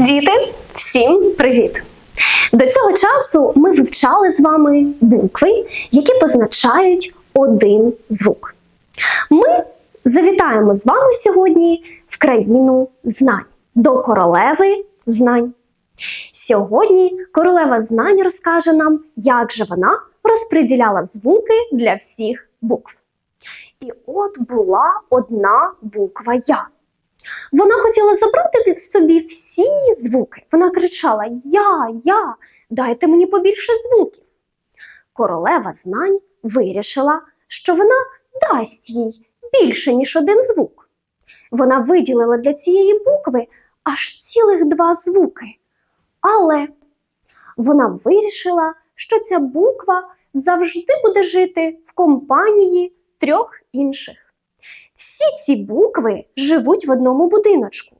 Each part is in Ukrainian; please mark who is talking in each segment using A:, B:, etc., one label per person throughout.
A: Діти, всім привіт! До цього часу ми вивчали з вами букви, які позначають один звук. Ми завітаємо з вами сьогодні в країну знань до королеви знань. Сьогодні королева знань розкаже нам, як же вона розподіляла звуки для всіх букв. І от була одна буква Я. Вона хотіла забрати собі всі звуки. Вона кричала: Я, я, дайте мені побільше звуків. Королева знань вирішила, що вона дасть їй більше, ніж один звук. Вона виділила для цієї букви аж цілих два звуки. Але вона вирішила, що ця буква завжди буде жити в компанії трьох інших. Всі ці букви живуть в одному будиночку: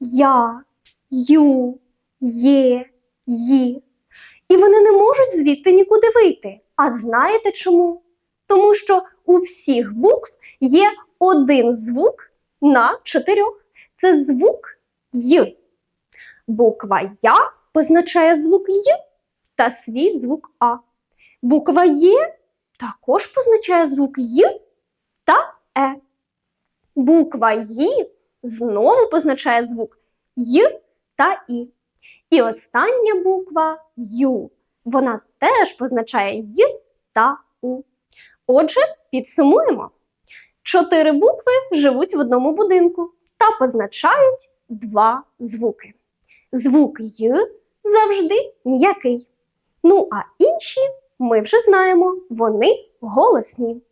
A: Я, Ю, Є, Ї. І вони не можуть звідти нікуди вийти. А знаєте чому? Тому що у всіх букв є один звук на чотирьох. Це звук Й. Буква Я позначає звук Й та свій звук А. Буква Є також позначає звук Й та Е. Буква Ї знову позначає звук Й та І. І остання буква Ю. Вона теж позначає Й та У. Отже, підсумуємо. Чотири букви живуть в одному будинку та позначають два звуки. Звук Й завжди м'який. Ну а інші ми вже знаємо, вони голосні.